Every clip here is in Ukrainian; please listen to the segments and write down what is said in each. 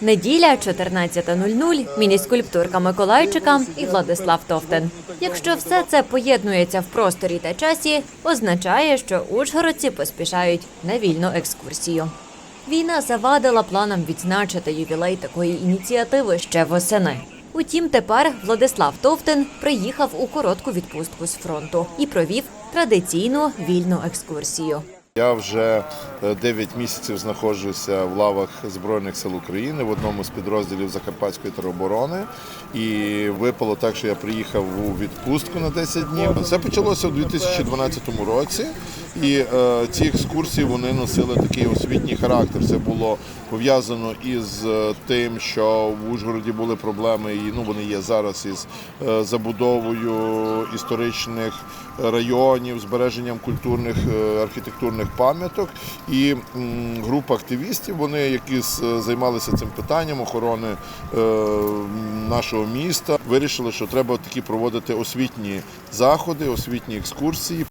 Неділя 14.00, міні-скульптурка Миколайчика і Владислав Товтен. Якщо все це поєднується в просторі та часі, означає, що ужгородці поспішають на вільну екскурсію. Війна завадила планам відзначити ювілей такої ініціативи ще восени. Утім, тепер Владислав Товтен приїхав у коротку відпустку з фронту і провів традиційну вільну екскурсію. Я вже 9 місяців знаходжуся в лавах Збройних сил України в одному з підрозділів Закарпатської тероборони. І випало так, що я приїхав у відпустку на 10 днів. Це почалося у 2012 році, і е, ці екскурсії вони носили такий освітній характер. Це було пов'язано із е, тим, що в Ужгороді були проблеми, і ну вони є зараз із е, забудовою історичних районів, збереженням культурних е, архітектурних пам'яток. І група активістів, вони які займалися цим питанням охорони е, нашого міста, вирішили, що треба такі проводити освітні заходи, освітні екскурсії.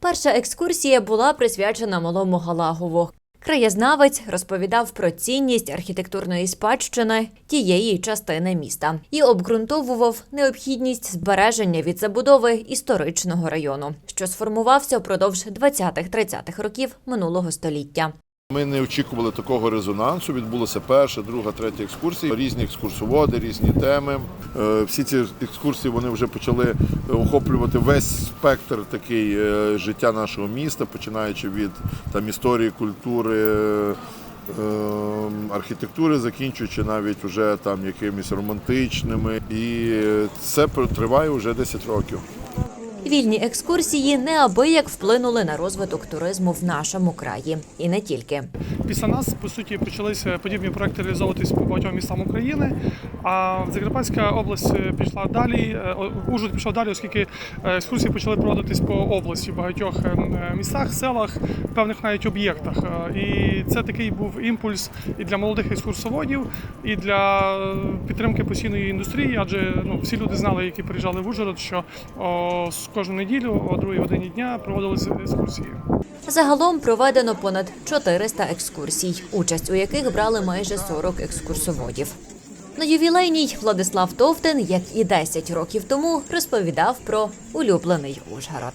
Перша екскурсія була присвячена малому Галагову. Краєзнавець розповідав про цінність архітектурної спадщини тієї частини міста і обґрунтовував необхідність збереження від забудови історичного району, що сформувався впродовж 20-30-х років минулого століття. Ми не очікували такого резонансу. Відбулася перша, друга, третя екскурсії. Різні екскурсоводи, різні теми. Е, Всі ці екскурсії вони вже почали охоплювати весь спектр такий е, життя нашого міста, починаючи від там історії, культури. е, Архітектури закінчуючи навіть уже там якимись романтичними, і це триває вже 10 років. Вільні екскурсії неабияк вплинули на розвиток туризму в нашому краї, і не тільки. Після нас по суті почалися подібні проекти реалізовуватись по багатьом містам України. А Закарпатська область е, пішла далі. е, Ужгород пішов далі, оскільки е, екскурсії почали проводитись по області в багатьох містах, селах, певних навіть об'єктах. І це такий був імпульс і для молодих екскурсоводів, і для підтримки постійної індустрії, адже ну всі люди знали, які приїжджали в Ужгород, що о, кожну неділю о другій годині дня проводилися екскурсії. Загалом проведено понад 400 екскурсій, участь у яких брали майже 40 екскурсоводів. На ювілейній Владислав Товтин, як і 10 років тому, розповідав про улюблений Ужгород.